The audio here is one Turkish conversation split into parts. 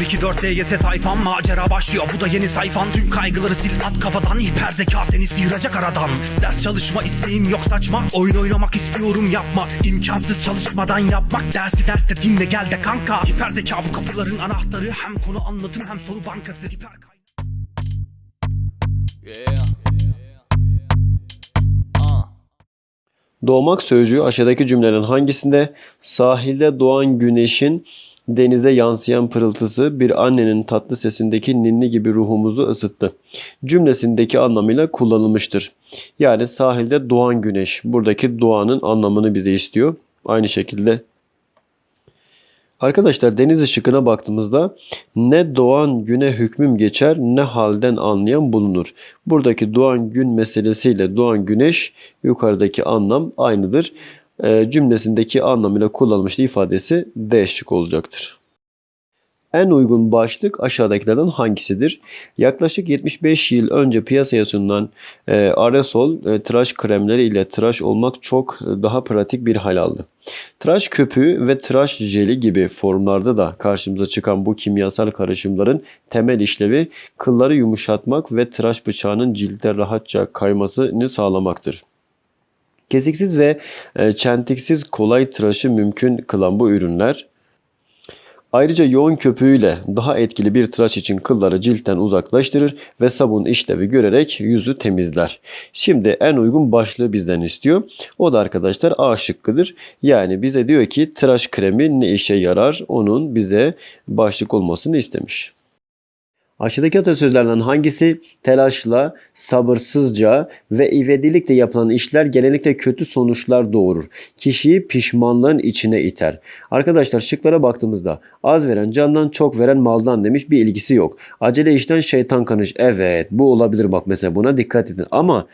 024 DGS tayfan macera başlıyor. Bu da yeni sayfan. Tüm kaygıları sil at kafadan. Hiper zeka seni sıyıracak aradan. Ders çalışma isteğim yok saçma. Oyun oynamak istiyorum yapma. İmkansız çalışmadan yapmak Dersi derste dinle gel de kanka. Hiper zeka bu kapıların anahtarı. Hem konu anlatım hem soru bankası. Hiper kay- Yeah. Uh. Doğmak sözcüğü aşağıdaki cümlelerin hangisinde? Sahilde doğan güneşin denize yansıyan pırıltısı bir annenin tatlı sesindeki ninni gibi ruhumuzu ısıttı. Cümlesindeki anlamıyla kullanılmıştır. Yani sahilde doğan güneş. Buradaki doğanın anlamını bize istiyor. Aynı şekilde Arkadaşlar deniz ışıkına baktığımızda ne doğan güne hükmüm geçer ne halden anlayan bulunur. Buradaki doğan gün meselesiyle doğan güneş yukarıdaki anlam aynıdır. Ee, cümlesindeki anlamıyla kullanılmış ifadesi D şık olacaktır. En uygun başlık aşağıdakilerden hangisidir? Yaklaşık 75 yıl önce piyasaya sunulan e, aerosol e, tıraş kremleri ile tıraş olmak çok e, daha pratik bir hal aldı. Tıraş köpüğü ve tıraş jeli gibi formlarda da karşımıza çıkan bu kimyasal karışımların temel işlevi kılları yumuşatmak ve tıraş bıçağının cilde rahatça kaymasını sağlamaktır. Kesiksiz ve e, çentiksiz kolay tıraşı mümkün kılan bu ürünler Ayrıca yoğun köpüğüyle daha etkili bir tıraş için kılları ciltten uzaklaştırır ve sabun işlevi görerek yüzü temizler. Şimdi en uygun başlığı bizden istiyor. O da arkadaşlar A şıkkıdır. Yani bize diyor ki tıraş kremi ne işe yarar? Onun bize başlık olmasını istemiş. Aşağıdaki atasözlerden hangisi telaşla, sabırsızca ve ivedilikle yapılan işler genellikle kötü sonuçlar doğurur. Kişiyi pişmanlığın içine iter. Arkadaşlar şıklara baktığımızda az veren candan çok veren maldan demiş bir ilgisi yok. Acele işten şeytan kanış. Evet bu olabilir bak mesela buna dikkat edin. Ama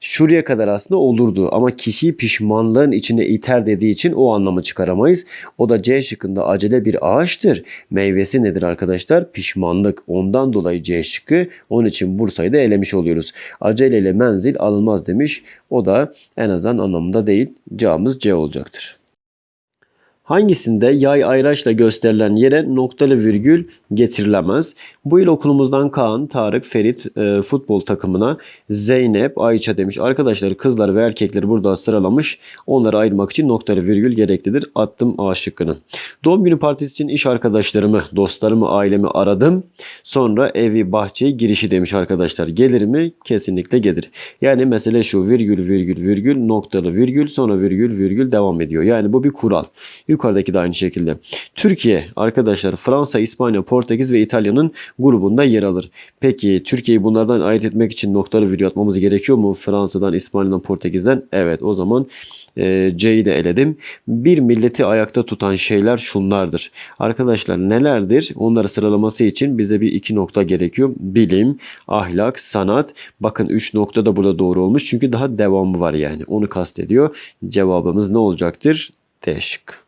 şuraya kadar aslında olurdu. Ama kişiyi pişmanlığın içine iter dediği için o anlamı çıkaramayız. O da C şıkkında acele bir ağaçtır. Meyvesi nedir arkadaşlar? Pişmanlık. Ondan dolayı C şıkkı. Onun için Bursa'yı da elemiş oluyoruz. Aceleyle menzil alınmaz demiş. O da en azından anlamında değil. Cevabımız C olacaktır. Hangisinde yay ayraçla gösterilen yere noktalı virgül getirilemez? Bu yıl okulumuzdan Kaan, Tarık, Ferit e, futbol takımına Zeynep, Ayça demiş. Arkadaşlar kızlar ve erkekleri burada sıralamış. Onları ayırmak için noktalı virgül gereklidir. Attım A şıkkını. Doğum günü partisi için iş arkadaşlarımı, dostlarımı, ailemi aradım. Sonra evi, bahçeyi, girişi demiş arkadaşlar. Gelir mi? Kesinlikle gelir. Yani mesele şu virgül virgül virgül noktalı virgül sonra virgül virgül devam ediyor. Yani bu bir kural. Yukarıdaki de aynı şekilde. Türkiye arkadaşlar Fransa, İspanya, Portekiz ve İtalya'nın grubunda yer alır. Peki Türkiye'yi bunlardan ayırt etmek için noktalı virgül atmamız gerekiyor mu? Fransa'dan, İspanya'dan, Portekiz'den? Evet o zaman e, C'yi de eledim. Bir milleti ayakta tutan şeyler şunlardır. Arkadaşlar nelerdir? Onları sıralaması için bize bir iki nokta gerekiyor. Bilim, ahlak, sanat. Bakın üç nokta da burada doğru olmuş. Çünkü daha devamı var yani. Onu kastediyor. Cevabımız ne olacaktır? D şıkkı.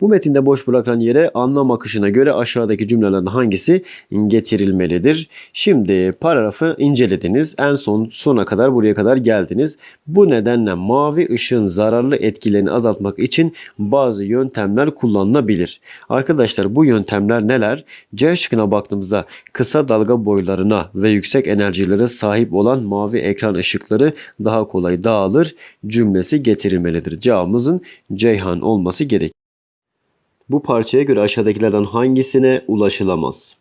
Bu metinde boş bırakan yere anlam akışına göre aşağıdaki cümlelerden hangisi getirilmelidir? Şimdi paragrafı incelediniz. En son sona kadar buraya kadar geldiniz. Bu nedenle mavi ışığın zararlı etkilerini azaltmak için bazı yöntemler kullanılabilir. Arkadaşlar bu yöntemler neler? C şıkkına baktığımızda kısa dalga boylarına ve yüksek enerjilere sahip olan mavi ekran ışıkları daha kolay dağılır cümlesi getirilmelidir. Cevabımızın Ceyhan olması gerek. Bu parçaya göre aşağıdakilerden hangisine ulaşılamaz?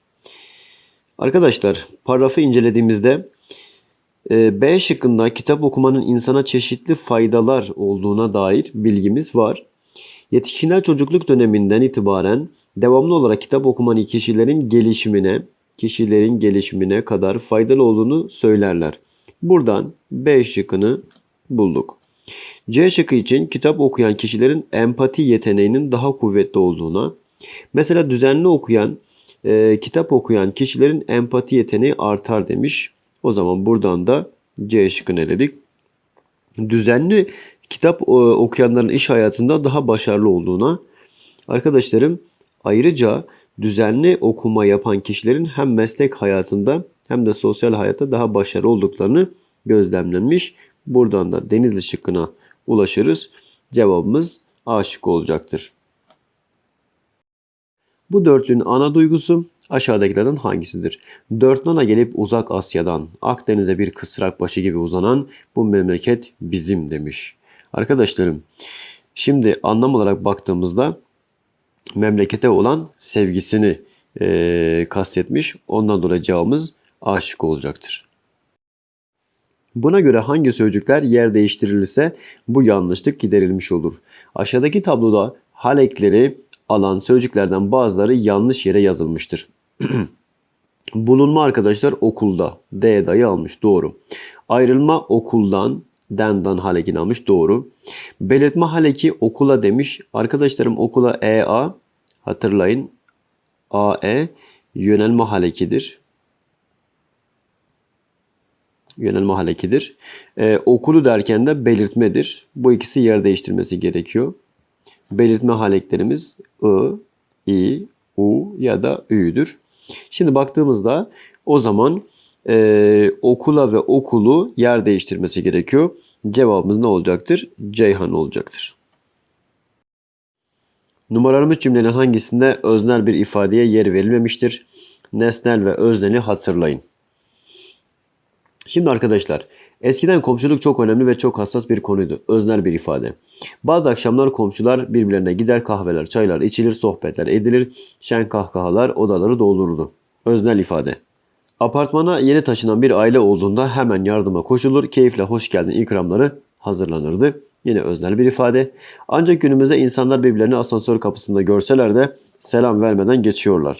Arkadaşlar paragrafı incelediğimizde e, B şıkkında kitap okumanın insana çeşitli faydalar olduğuna dair bilgimiz var. Yetişkinler çocukluk döneminden itibaren devamlı olarak kitap okumanın kişilerin gelişimine, kişilerin gelişimine kadar faydalı olduğunu söylerler. Buradan B şıkkını bulduk. C şıkkı için kitap okuyan kişilerin empati yeteneğinin daha kuvvetli olduğuna, mesela düzenli okuyan, e, kitap okuyan kişilerin empati yeteneği artar demiş. O zaman buradan da C şıkkını eledik. Düzenli kitap e, okuyanların iş hayatında daha başarılı olduğuna, arkadaşlarım ayrıca düzenli okuma yapan kişilerin hem meslek hayatında hem de sosyal hayatta daha başarılı olduklarını gözlemlenmiş. Buradan da Denizli şıkkına ulaşırız. Cevabımız A şıkkı olacaktır. Bu dörtlünün ana duygusu aşağıdakilerden hangisidir? Dörtlüğüne gelip uzak Asya'dan Akdeniz'e bir kısrak başı gibi uzanan bu memleket bizim demiş. Arkadaşlarım şimdi anlam olarak baktığımızda memlekete olan sevgisini eee, kastetmiş. Ondan dolayı cevabımız aşık olacaktır. Buna göre hangi sözcükler yer değiştirilirse bu yanlışlık giderilmiş olur. Aşağıdaki tabloda halekleri alan sözcüklerden bazıları yanlış yere yazılmıştır. Bulunma arkadaşlar okulda. D dayı almış. Doğru. Ayrılma okuldan. Dendan halekini almış. Doğru. Belirtme haleki okula demiş. Arkadaşlarım okula EA. Hatırlayın. AE yönelme halekidir. Yönelme halekidir. Ee, okulu derken de belirtmedir. Bu ikisi yer değiştirmesi gerekiyor. Belirtme haleklerimiz I, I, U ya da Ü'dür. Şimdi baktığımızda o zaman e, okula ve okulu yer değiştirmesi gerekiyor. Cevabımız ne olacaktır? Ceyhan olacaktır. Numaralanmış cümlenin hangisinde öznel bir ifadeye yer verilmemiştir? Nesnel ve özneli hatırlayın. Şimdi arkadaşlar eskiden komşuluk çok önemli ve çok hassas bir konuydu. Öznel bir ifade. Bazı akşamlar komşular birbirlerine gider kahveler, çaylar içilir, sohbetler edilir, şen kahkahalar odaları doldururdu. Öznel ifade. Apartmana yeni taşınan bir aile olduğunda hemen yardıma koşulur, keyifle hoş geldin ikramları hazırlanırdı. Yine öznel bir ifade. Ancak günümüzde insanlar birbirlerini asansör kapısında görseler de selam vermeden geçiyorlar.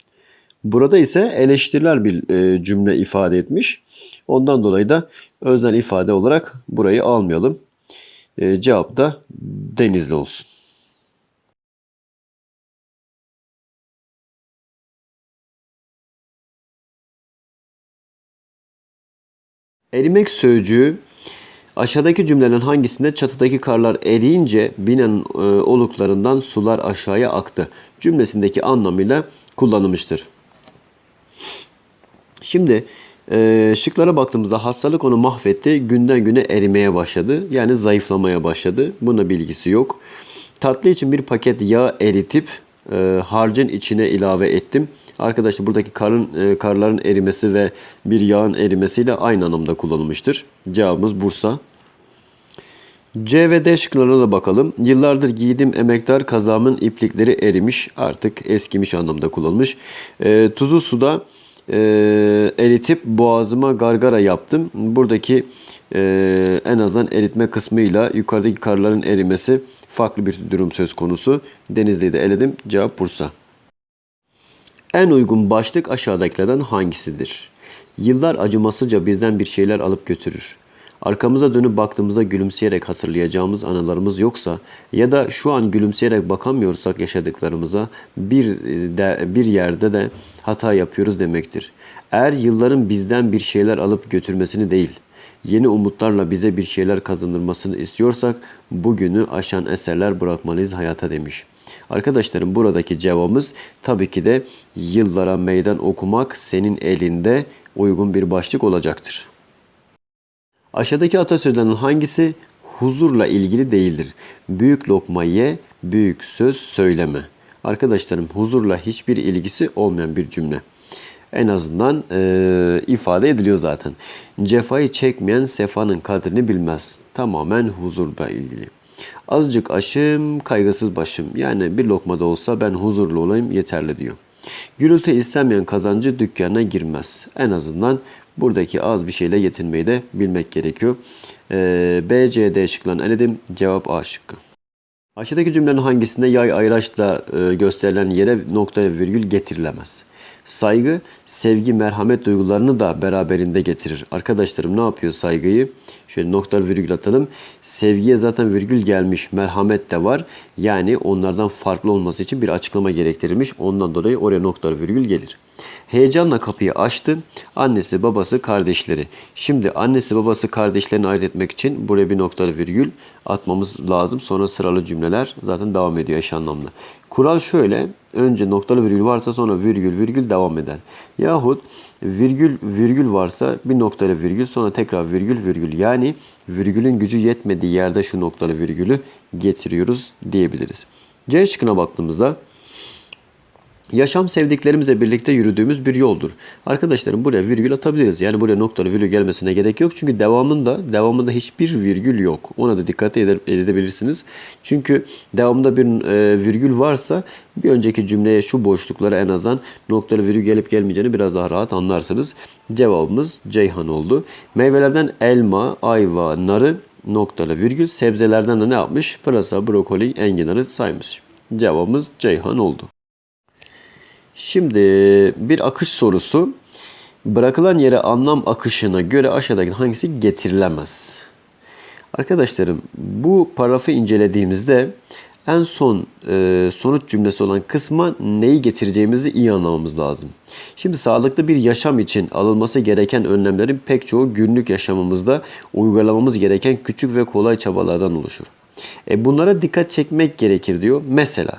Burada ise eleştiriler bir e, cümle ifade etmiş. Ondan dolayı da öznel ifade olarak burayı almayalım. E, cevap da denizli olsun. Erimek sözcüğü aşağıdaki cümlenin hangisinde çatıdaki karlar eriyince binen e, oluklarından sular aşağıya aktı cümlesindeki anlamıyla kullanılmıştır. Şimdi e, şıklara baktığımızda hastalık onu mahvetti. Günden güne erimeye başladı. Yani zayıflamaya başladı. Buna bilgisi yok. Tatlı için bir paket yağ eritip e, harcın içine ilave ettim. Arkadaşlar buradaki karın, e, karların erimesi ve bir yağın erimesiyle aynı anlamda kullanılmıştır. Cevabımız Bursa. C ve D şıklarına da bakalım. Yıllardır giydim emektar kazamın iplikleri erimiş artık eskimiş anlamda kullanılmış. E, tuzu suda e, eritip boğazıma gargara yaptım. Buradaki e, en azından eritme kısmıyla yukarıdaki karların erimesi farklı bir durum söz konusu. Denizli'yi de eledim. Cevap Bursa. En uygun başlık aşağıdakilerden hangisidir? Yıllar acımasızca bizden bir şeyler alıp götürür. Arkamıza dönüp baktığımızda gülümseyerek hatırlayacağımız anılarımız yoksa ya da şu an gülümseyerek bakamıyorsak yaşadıklarımıza bir de, bir yerde de hata yapıyoruz demektir. Eğer yılların bizden bir şeyler alıp götürmesini değil, yeni umutlarla bize bir şeyler kazandırmasını istiyorsak bugünü aşan eserler bırakmalıyız hayata demiş. Arkadaşlarım buradaki cevabımız tabii ki de yıllara meydan okumak senin elinde uygun bir başlık olacaktır. Aşağıdaki atasözlerinin hangisi huzurla ilgili değildir? Büyük lokma ye, büyük söz söyleme. Arkadaşlarım huzurla hiçbir ilgisi olmayan bir cümle. En azından e, ifade ediliyor zaten. Cefayı çekmeyen sefanın kadrini bilmez. Tamamen huzurla ilgili. Azıcık aşım, kaygısız başım. Yani bir lokma da olsa ben huzurlu olayım yeterli diyor. Gürültü istemeyen kazancı dükkanına girmez. En azından buradaki az bir şeyle yetinmeyi de bilmek gerekiyor. Ee, B, C, D şıklarını eledim. Cevap A şıkkı. Aşağıdaki cümlenin hangisinde yay ayraçla e, gösterilen yere nokta virgül getirilemez? Saygı, sevgi, merhamet duygularını da beraberinde getirir. Arkadaşlarım ne yapıyor saygıyı? Şöyle nokta virgül atalım. Sevgiye zaten virgül gelmiş. Merhamet de var. Yani onlardan farklı olması için bir açıklama gerektirilmiş. Ondan dolayı oraya nokta virgül gelir. Heyecanla kapıyı açtı. Annesi, babası, kardeşleri. Şimdi annesi, babası, kardeşlerini ayırt etmek için buraya bir nokta virgül atmamız lazım. Sonra sıralı cümleler zaten devam ediyor eş anlamlı. Kural şöyle. Önce noktalı virgül varsa sonra virgül virgül devam eder. Yahut virgül virgül varsa bir noktalı virgül sonra tekrar virgül virgül. Yani virgülün gücü yetmediği yerde şu noktalı virgülü getiriyoruz diyebiliriz. C şıkkına baktığımızda Yaşam sevdiklerimizle birlikte yürüdüğümüz bir yoldur. Arkadaşlarım buraya virgül atabiliriz. Yani buraya noktalı virgül gelmesine gerek yok. Çünkü devamında devamında hiçbir virgül yok. Ona da dikkat ede- edebilirsiniz. Çünkü devamında bir e, virgül varsa bir önceki cümleye şu boşluklara en azından noktalı virgül gelip gelmeyeceğini biraz daha rahat anlarsınız. Cevabımız Ceyhan oldu. Meyvelerden elma, ayva, narı noktalı virgül. Sebzelerden de ne yapmış? Pırasa, brokoli, enginarı saymış. Cevabımız Ceyhan oldu. Şimdi bir akış sorusu. Bırakılan yere anlam akışına göre aşağıdaki hangisi getirilemez? Arkadaşlarım bu paragrafı incelediğimizde en son e, sonuç cümlesi olan kısma neyi getireceğimizi iyi anlamamız lazım. Şimdi sağlıklı bir yaşam için alınması gereken önlemlerin pek çoğu günlük yaşamımızda uygulamamız gereken küçük ve kolay çabalardan oluşur. E, bunlara dikkat çekmek gerekir diyor. Mesela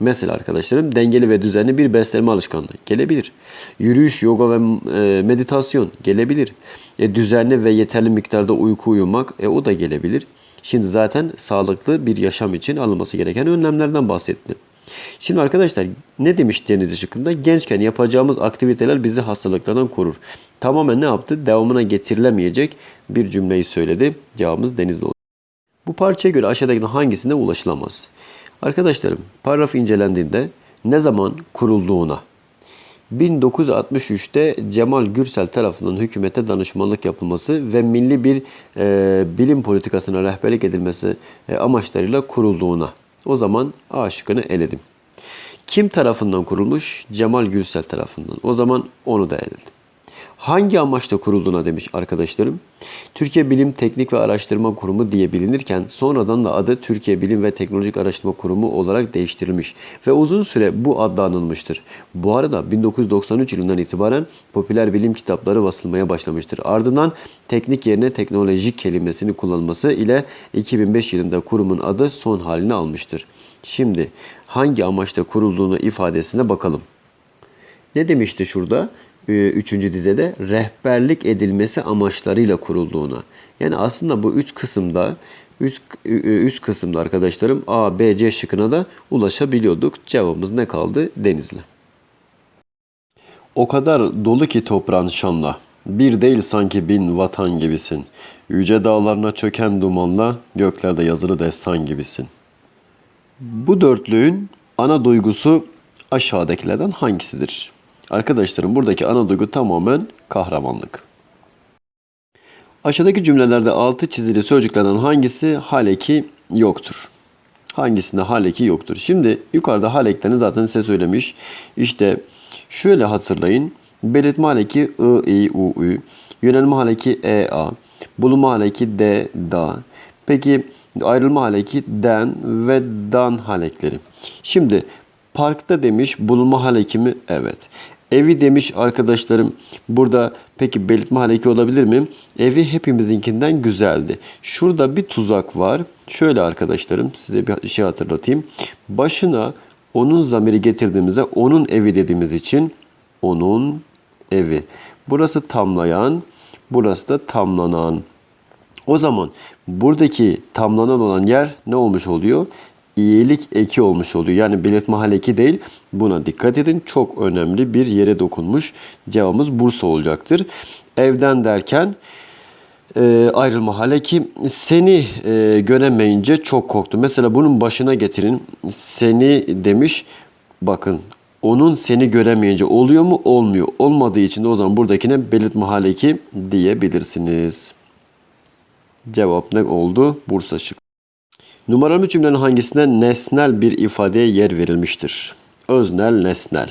Mesela arkadaşlarım dengeli ve düzenli bir beslenme alışkanlığı gelebilir. Yürüyüş, yoga ve e, meditasyon gelebilir. E, düzenli ve yeterli miktarda uyku uyumak e, o da gelebilir. Şimdi zaten sağlıklı bir yaşam için alınması gereken önlemlerden bahsettim. Şimdi arkadaşlar ne demiş Deniz Işık'ında? Gençken yapacağımız aktiviteler bizi hastalıklardan korur. Tamamen ne yaptı? Devamına getirilemeyecek bir cümleyi söyledi. Cevabımız Denizli oldu. Bu parçaya göre aşağıdakilerden hangisine ulaşılamaz? Arkadaşlarım paragraf incelendiğinde ne zaman kurulduğuna 1963'te Cemal Gürsel tarafından hükümete danışmanlık yapılması ve milli bir e, bilim politikasına rehberlik edilmesi e, amaçlarıyla kurulduğuna. O zaman A şıkkını eledim. Kim tarafından kurulmuş? Cemal Gürsel tarafından. O zaman onu da eledim. Hangi amaçla kurulduğuna demiş arkadaşlarım. Türkiye Bilim Teknik ve Araştırma Kurumu diye bilinirken sonradan da adı Türkiye Bilim ve Teknolojik Araştırma Kurumu olarak değiştirilmiş ve uzun süre bu adla anılmıştır. Bu arada 1993 yılından itibaren popüler bilim kitapları basılmaya başlamıştır. Ardından teknik yerine teknolojik kelimesini kullanılması ile 2005 yılında kurumun adı son halini almıştır. Şimdi hangi amaçla kurulduğunu ifadesine bakalım. Ne demişti şurada? Ee, Üçüncü dizede rehberlik edilmesi amaçlarıyla kurulduğuna. Yani aslında bu üç kısımda üst, üst kısımda arkadaşlarım A, B, C şıkkına da ulaşabiliyorduk. Cevabımız ne kaldı? Denizli. O kadar dolu ki toprağın şanla. Bir değil sanki bin vatan gibisin. Yüce dağlarına çöken dumanla göklerde yazılı destan gibisin. Bu dörtlüğün ana duygusu aşağıdakilerden hangisidir? Arkadaşlarım buradaki ana duygu tamamen kahramanlık. Aşağıdaki cümlelerde altı çizili sözcüklerden hangisi haleki yoktur? Hangisinde haleki yoktur? Şimdi yukarıda haleklerini zaten size söylemiş. İşte şöyle hatırlayın. Belirtme haleki I, I, U, Ü. Yönelme haleki E, A. Bulunma haleki D, Da. Peki ayrılma haleki den ve dan halekleri. Şimdi parkta demiş bulunma haleki mi? Evet. Evi demiş arkadaşlarım. Burada peki belirtme haleki olabilir mi? Evi hepimizinkinden güzeldi. Şurada bir tuzak var. Şöyle arkadaşlarım size bir şey hatırlatayım. Başına onun zamiri getirdiğimizde onun evi dediğimiz için onun evi. Burası tamlayan, burası da tamlanan. O zaman buradaki tamlanan olan yer ne olmuş oluyor? İyilik eki olmuş oluyor. Yani belirtme hal eki değil. Buna dikkat edin. Çok önemli bir yere dokunmuş. Cevabımız Bursa olacaktır. Evden derken e, ayrılma hal eki seni e, göremeyince çok korktu. Mesela bunun başına getirin. Seni demiş. Bakın onun seni göremeyince oluyor mu? Olmuyor. Olmadığı için de o zaman buradakine belirtme hal eki diyebilirsiniz. Cevap ne oldu? Bursa şık. Numaralı cümlenin hangisinde nesnel bir ifadeye yer verilmiştir? Öznel, nesnel.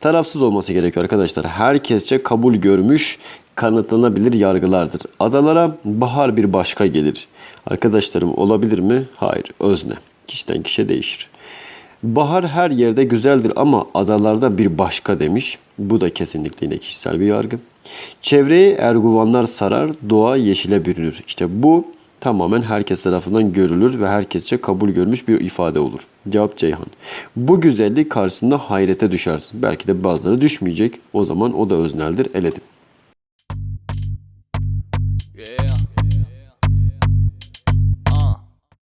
Tarafsız olması gerekiyor arkadaşlar. Herkesçe kabul görmüş, kanıtlanabilir yargılardır. Adalara bahar bir başka gelir. Arkadaşlarım olabilir mi? Hayır. Özne. Kişiden kişiye değişir. Bahar her yerde güzeldir ama adalarda bir başka demiş. Bu da kesinlikle yine kişisel bir yargı. Çevreyi erguvanlar sarar, doğa yeşile bürünür. İşte bu tamamen herkes tarafından görülür ve herkesçe kabul görmüş bir ifade olur. Cevap Ceyhan. Bu güzellik karşısında hayrete düşersin. Belki de bazıları düşmeyecek. O zaman o da özneldir. Eledim.